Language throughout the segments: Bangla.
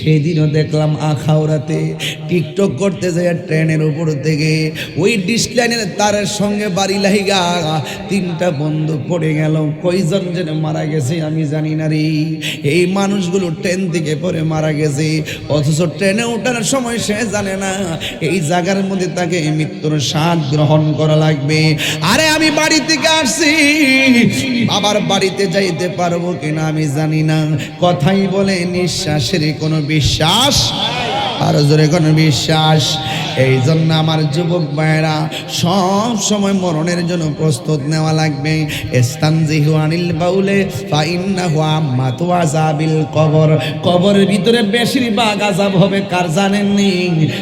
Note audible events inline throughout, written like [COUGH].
সেদিনও দেখলাম আখাউড়াতে টিকটক করতে যায় ট্রেনের উপর থেকে ওই ডিসলাইনের তারের সঙ্গে বাড়ি লাইগা। তিনটা বন্ধু পড়ে গেল, কয়জন যেন মারা গেছে আমি জানি না রে। এই মানুষগুলো ট্রেন থেকে পরে মারা গেছে, অথচ ট্রেনে ওঠার সময় সে জানে না, এই জায়গার মধ্যে তাকে মৃত্যুর স্বাদ গ্রহণ করা লাগবে। আরে আমি বাড়ি থেকে আসছি বাবার বাড়িতে যাইতে পারব কিনা আমি জানি না। কথাই বলে নিঃশ্বাসের কোনো বিশ্বাস আর জোরে কোনো বিশ্বাস? এই জন্য আমার যুবক ভাইয়েরা, সব সময় মরণের জন্য প্রস্তুত নেওয়া লাগবে। ইস্তানজিহু আনিল বাউলে, ফাইন্নাহু আম্মাতু আযাবিল কবর। কবরের ভিতরে বেশিরভাগ আযাব হবে কার জানেননি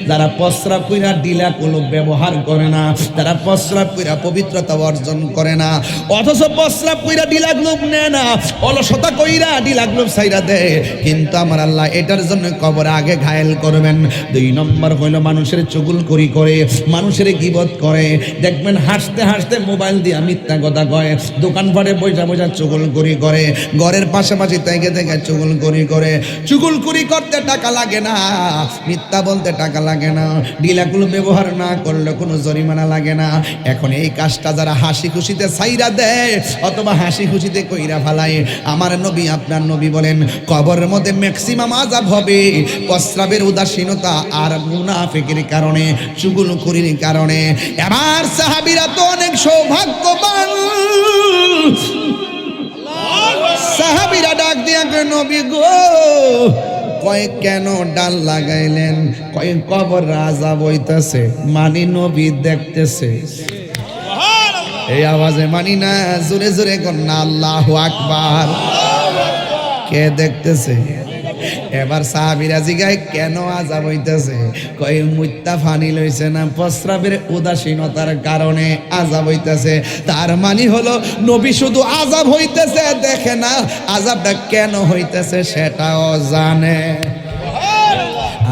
যারা প্রস্রাব কইরা ডিলা কুলুপ ব্যবহার করে না, যারা প্রস্রাব কইরা পবিত্রতা অর্জন করে না, অথচ প্রস্রাব কইরা ডিলা গ্লোব নেয় না, অলসতা কইরা ডিলা গ্লোব সাইরা দেয়। কিন্তু আমার আল্লাহ এটার জন্য কবর আগে ঘায়েল করবেন দুই নম্বর হইল মানুষের চুগুল করি করে মানুষের গিবত করে। দেখবেন, হাসতে হাসতে মোবাইল দিয়ে মিথ্যা কথা কয় দোকান পাটে বৈশা বৈশা চুগুল করি করে ঘরের পাশাপাশি থেকে থেকে চুগুল করি। করে চুগুল করি করতে টাকা লাগে না, মিথ্যা বলতে টাকা লাগে না ডিলাগুলো ব্যবহার না করলে কোনো জরিমানা লাগে না। এখন এই কাজটা যারা হাসি খুশিতে সাইরা দেয়, অথবা হাসি খুশিতে কইরা ফালায়, আমার নবী, আপনার নবী বলেন, কবরের মধ্যে ম্যাক্সিমাম আজাব হবে, প্রস্রাবের উদাসীনতা আর মুনাফিকের কারণে, চুগুল করির কারণে। এবার সাহাবিরা তো অনেক সৌভাগ্যবান। সাহাবিরা ডাক দিয়া নবী গো, কয় কেন ডাল লাগাইলেন? কয় কবর রাজা বইতেছে, মানি নবী দেখতেছে। এই আওয়াজে মানি না, জোরে জোরে কন্যা আল্লাহ আকবার। কে দেখতেছে? এবার সাহাবিরা জিগায়, কেন আজাব হইতেছে? কয় মুত্তা ফানি লইছে না, প্রস্রাবের উদাসীনতার কারণে আজাব হইতেছে। তার মানে হলো, নবী শুধু আজাব হইতেছে, দেখে না আজাবটা কেন হইতেছে সেটাও জানে।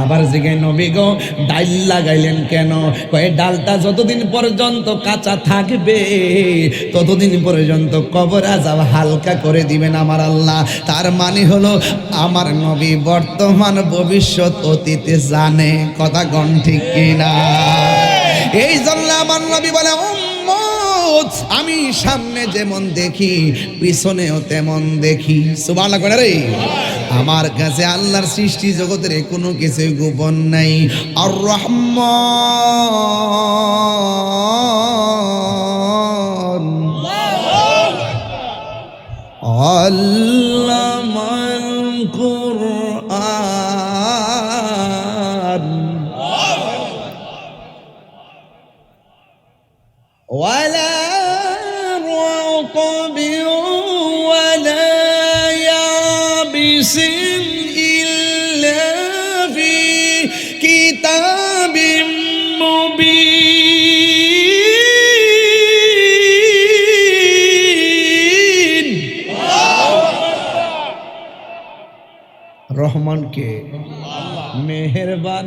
আবার জিগাই নবী গো ডাল লাগাইলেন কেন? কয়ে, ডালটা যতদিন পর্যন্ত কাঁচা থাকবে, ততদিন পর্যন্ত কবর আজাব হালকা করে দিবেন আমার আল্লাহ। তার মানে হলো, আমার নবী বর্তমান ভবিষ্যৎ অতীতে জানে, কথা গণ ঠিক কিনা। এই জন্য আমার নবী বলে আমি সামনে যেমন দেখি, পিছনেও তেমন দেখি। সুবাহ করে রে? আমার কাছে আল্লাহর সৃষ্টি জগতের কোনো কিছু গোপন নাই। আর রহমান আল্লামাল রহমান কে মেহেরবান।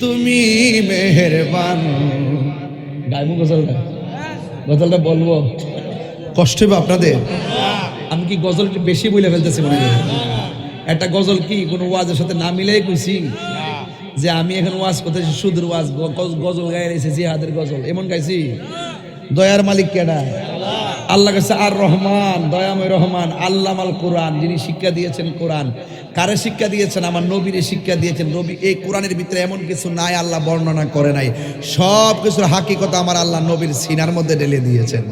তুমি মেহেরবান। গাইবো গজলটা। গজলটা বলব। কষ্ট হবে আপনাদের। আমি কি গজল বেশি বলে ফেলতেছি মনে করি একটা গজল কি কোনো ওয়াজের সাথে না মিলাই কইছি? যে আমি এখন ওয়াজ করতেছি, সুদূর ওয়াজ গজল গায়ে রয়েছে জিহাদের গজল। এমন গাইছি? দয়ার মালিক কেডা আল্লাহ কাছে আর রহমান, দয়াময় রহমান আল্লাহ আল্লামাল কোরআন, যিনি শিক্ষা দিয়েছেন কোরআন। কারে শিক্ষা দিয়েছেন? আমার নবীরে শিক্ষা দিয়েছেন। নবী এই কোরআনের ভিতরে এমন কিছু নাই, আল্লাহ বর্ণনা করে নাই। সব কিছুর হাকিকতা আমার আল্লাহ নবীর সিনার মধ্যে ঢেলে দিয়েছেন।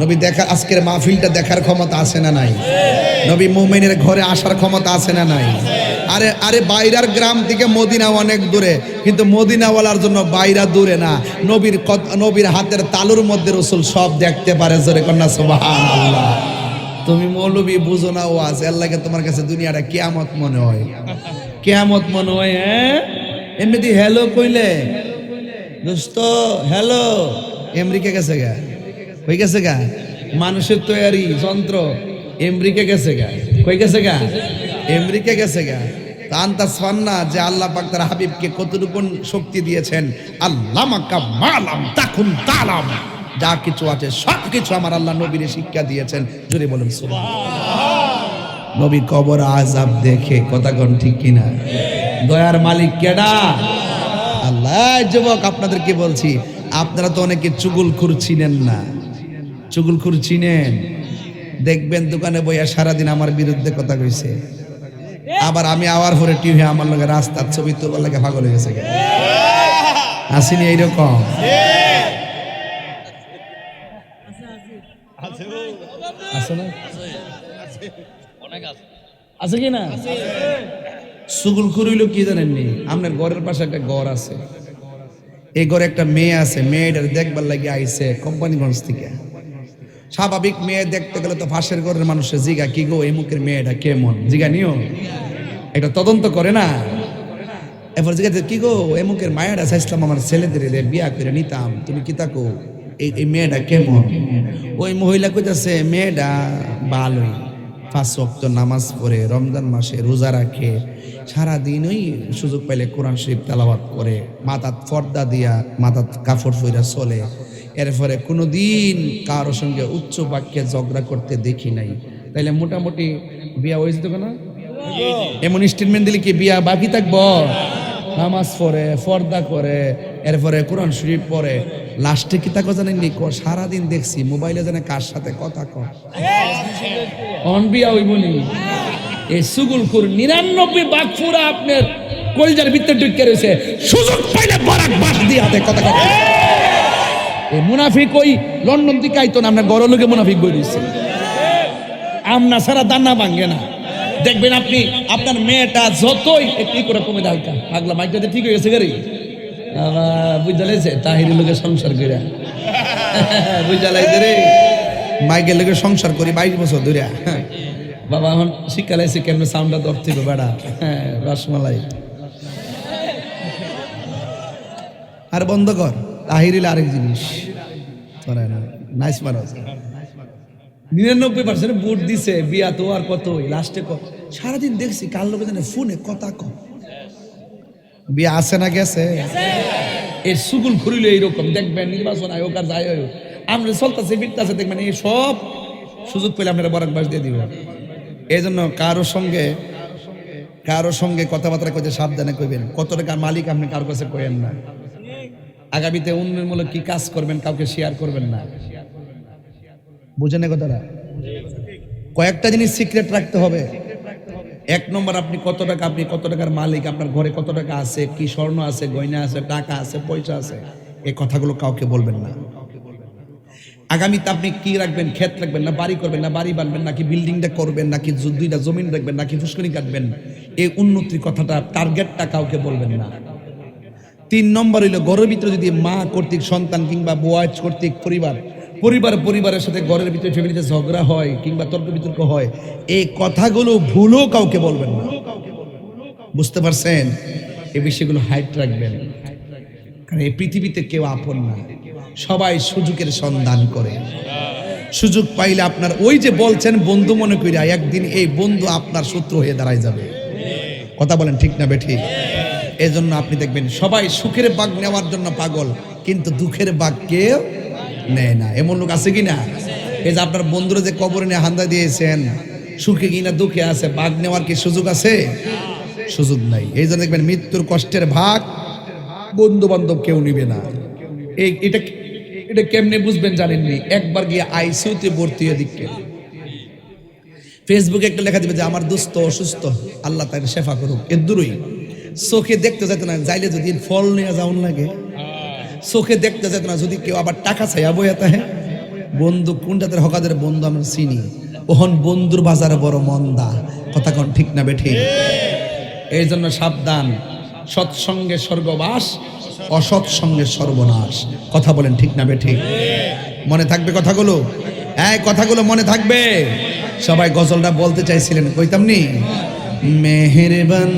নবী দেখা আজকের মাহফিলটা দেখার ক্ষমতা আছে না নাই? নবী মুমিনের ঘরে আসার ক্ষমতা আছে না নাই? আরে আরে বাইরার গ্রাম থেকে মদিনা অনেক দূরে, কিন্তু মদিনাওয়ালার জন্য বাইরা দূরে না। নবীর নবীর হাতের তালুর মধ্যে রসুল সব দেখতে পারে, জোরে কন্যা তুমি মৌলবী বুঝো না ও আছে আল্লাহকে তোমার কাছে দুনিয়াটা কেয়ামত মনে হয়। কেয়ামত মনে হয় হ্যাঁ? এমনিতে হ্যালো কইলে। দোস্ত হ্যালো আমেরিকা গেছে গা। কই গেছে গা? মানুষের তৈরি যন্ত্র। আমেরিকা গেছে গা। কই গেছে গা? আমেরিকা গেছে গা। তা আন্তাজ যে আল্লাহ পাক তার হাবিবকে কতটুকু শক্তি দিয়েছেন। আল্লাহ মাক্কা মালাম তাকুন তালাম। যা কিছু আছে, সব কিছু আমার আল্লাহ নবীরে শিক্ষা দিয়েছেন। জোরে বলুন নবী কবর আজাব দেখে, কথা কোন ঠিক কিনা? দয়ার মালিক কেডা আল্লাহ যুবক, আপনাদেরকে বলছি, আপনারা তো অনেকে চুগুলখুর চিনেন না। চুগুলখুর চিনেন। দেখবেন দোকানে বইয়া সারাদিন আমার বিরুদ্ধে কথা কইছে। আবার আমি আওয়ার পরে টিভি আমার লগে রাস্তার ছবি তোলার লাগে পাগল হয়ে গেছে আসিনি এইরকম? আছে কি না? সুগুল করিল কি জানেননি আপনার ঘরের পাশে একটা ঘর আছে। এই ঘরে একটা মেয়ে আছে। মেয়েটার দেখবার লাগে আইছে কোম্পানিগঞ্জ থেকে। স্বাভাবিক মেয়ে দেখতে গেলে তো ফাঁসের ঘরের মানুষের জিগা কি গো, এই মুখের মেয়েটা কেমন? জিগা নিও। এটা তদন্ত করে না। এরপর জিজ্ঞাসা কি গো, এই মুখের মায়েরা চাইছিলাম আমার ছেলেদের বিয়া করে নিতাম। তুমি কি তাকো এই মেয়েটা কেমন? ওই মহিলা কইতাছে, মেয়েটা ভালোই। পাঁচ ওয়াক্ত নামাজ পড়ে, রমজান মাসে রোজা রাখে। সারাদিন ওই সুযোগ পাইলে কোরআন শরীফ তেলাওয়াত করে। মাথাত পর্দা দিয়া, মাথাত কাপড় ফইরা চলে। এরপরে কোনোদিন কারোর সঙ্গে উচ্চ বাক্যে ঝগড়া করতে দেখি নাই। তাইলে মোটামুটি বিয়া হয়ে যেত না এমন স্টেটমেন্ট দিলে কি বিয়া বাকি থাকব? নামাজ পড়ে, পর্দা করে, এরপরে কোরআন শরীফ পড়ে। লাস্টে কি তাকে জানেন নি? সারাদিন দেখছি, মোবাইলে জানে কার সাথে কথা কর অন বিয়া হইব নি? এই সুগুল খুর নিরানব্বই বাঘ পুরা আপনার কলজার ভিতরে ঢুকে রয়েছে। সুযোগ পাইলে বরাক বাস দিয়ে হাতে কথা কথা এই মুনাফিক ওই লন্ডন থেকে আইতো না, আপনার গড় লোকে মুনাফিক বই দিচ্ছে আমনা সারা দান্না ভাঙ্গে না। দেখবেন আপনি, আপনার মেয়েটা যতই একটু করে কমে হালকা। পাগলা মাইকটাতে ঠিক হয়ে গেছে গাড়ি। বুঝা লাগছে, তাহিরের লোকের সংসার করে [LAUGHS] বুঝা লাগছে রে। মাইকের লোকের সংসার করি বাইশ বছর ধরে বাবা, এখন শিক্ষা লাগছে কেমন সাউন্ডটা থেকে বেড়া। হ্যাঁ রসমালাই। আর বন্ধ কর। তাহিরিল আরেক জিনিস। নাইস মানুষ নিরানব্বই পার্সেন্ট ভোট দিছে বিয়া তো আর কত লাস্টে কত? সারাদিন দেখছি কাল লোকে জানে ফোনে কথা কম। বিয়া আছে না গেছে? এর সুগুল ঘুরিল এইরকম, দেখবেন নির্বাচন আয়োগ আর যাই হোক আমরা চলতেছে, ফিরতেছে, দেখবেন এই সব সুযোগ পেলে আপনারা বরাক বাস দিয়ে দিব। এই জন্য কারোর সঙ্গে কারোর সঙ্গে কথাবার্তা করতে সাবধানে কইবেন। কত টাকার মালিক আপনি কারোর কাছে কইেন না। আগামীতে উন্নয়নমূলক কি কাজ করবেন কাউকে শেয়ার করবেন না। বুঝেন কথাটা? কয়েকটা জিনিস সিক্রেট রাখতে হবে। এক নম্বর, আপনি কত টাকা, আপনি কত টাকার মালিক, আপনার ঘরে কত টাকা আছে, কি স্বর্ণ আছে, গয়না আছে, টাকা আছে, পয়সা আছে এই কথাগুলো কাউকে বলবেন না। আগামীতে আপনি কি রাখবেন, ক্ষেত রাখবেন না, বাড়ি করবেন না, বাড়ি বানবেন, নাকি বিল্ডিংটা করবেন, নাকি দুইটা জমিন রাখবেন, নাকি ফুসকুনি কাটবেন এই উন্নতির কথাটা টার্গেটটা কাউকে বলবেন না। তিন নম্বর হইল ঘরের ভিতরে যদি মা কর্তৃক, সন্তান কিংবা বয়স কর্তৃক, পরিবার পরিবার, পরিবারের সাথে ঘরের ভিতরে ফ্যামিলিতে ঝগড়া হয় কিংবা তর্ক বিতর্ক হয়, এই কথাগুলো ভুলও কাউকে বলবেন না। বুঝতে পারছেন? এই বিষয়গুলো হাইট রাখবেন। কারণ এই পৃথিবীতে কেউ আপন না। সবাই সুযোগের সন্ধান করে। সুযোগ পাইলে আপনার ওই যে বলছেন, বন্ধু মনে করিয়া, একদিন এই বন্ধু আপনার শত্রু হয়ে দাঁড়ায় যাবে। কথা বলেন ঠিক না বেঠিক এই জন্য আপনি দেখবেন সবাই সুখের বাঘ নেওয়ার জন্য পাগল, কিন্তু দুঃখের বাঘ কেউ নেয় না। এমন লোক আছে কি না এই যে আপনার বন্ধুরা যে কবরে নিয়ে হান্দা দিয়েছেন, সুখে কিনা দুঃখে আছে? বাঘ নেওয়ার কি সুযোগ আছে? সুযোগ নাই। এই জন্য দেখবেন মৃত্যুর কষ্টের ভাগ বন্ধু বান্ধব কেউ নিবে না। এই এটা এটা কেমনে বুঝবেন জানেননি? একবার গিয়ে আইসিউতে ভর্তি হয়ে দিকে ফেসবুকে একটা লেখা দিবে যে, আমার দুস্থ অসুস্থ, আল্লাহ তাকে শেফা করুক। এর দূরই। চোখে দেখতে যেত না যাইলে যদি ফল নিয়ে যাওন লাগে। চোখে দেখতে যেত না যদি কেউ আবার টাকা চাইয়া বইয়া তাহে বন্ধু কোনটাতে হকাদের বন্ধু আমরা চিনি? ওহন বন্ধুর বাজারে বড় মন্দা। কথা কোন ঠিক না বেঠিক এই জন্য সাবধান। সৎসঙ্গে স্বর্গবাস অসৎ সঙ্গে সর্বনাশ। কথা বলেন ঠিক না বেঠিক মনে থাকবে কথাগুলো? এই কথাগুলো মনে থাকবে। সবাই গজলটা বলতে চাইছিলেন কইতাম নি? মেহেরবান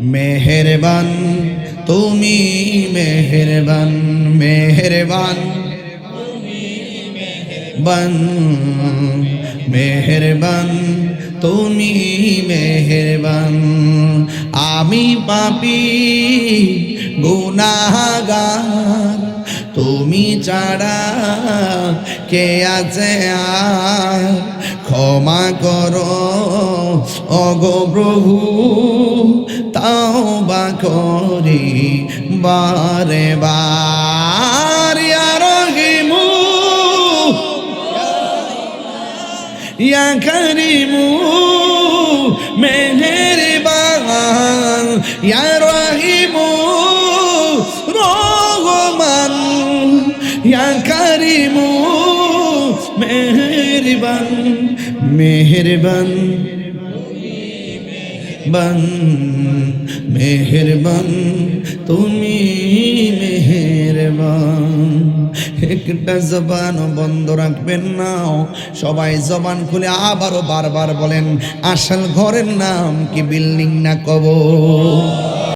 মেহেরবান, তুমি মেহেরবান মেহেরবান। বান, মেহেরবান, তুমি মেহেরবান। আমি পাপি, গুনাহগার, তুমি ছাড়া কে আছে আর? ক্ষমা করো, অগো প্রভু তাও বা করি, বারে বার। রহিমু, ইয়া করিমু, মেহেরবান। ইয়া রহিমু, রহমান। ইয়া করিমু, মেহেরবান মেহেরবান। বান মেহেরবান, তুমি মেহেরবান। একটা জবান বন্ধ রাখবেন না, সবাই জবান খুলে আবারও বারবার বলেন, আসল ঘরের নাম কি, বিল্ডিং না কবর?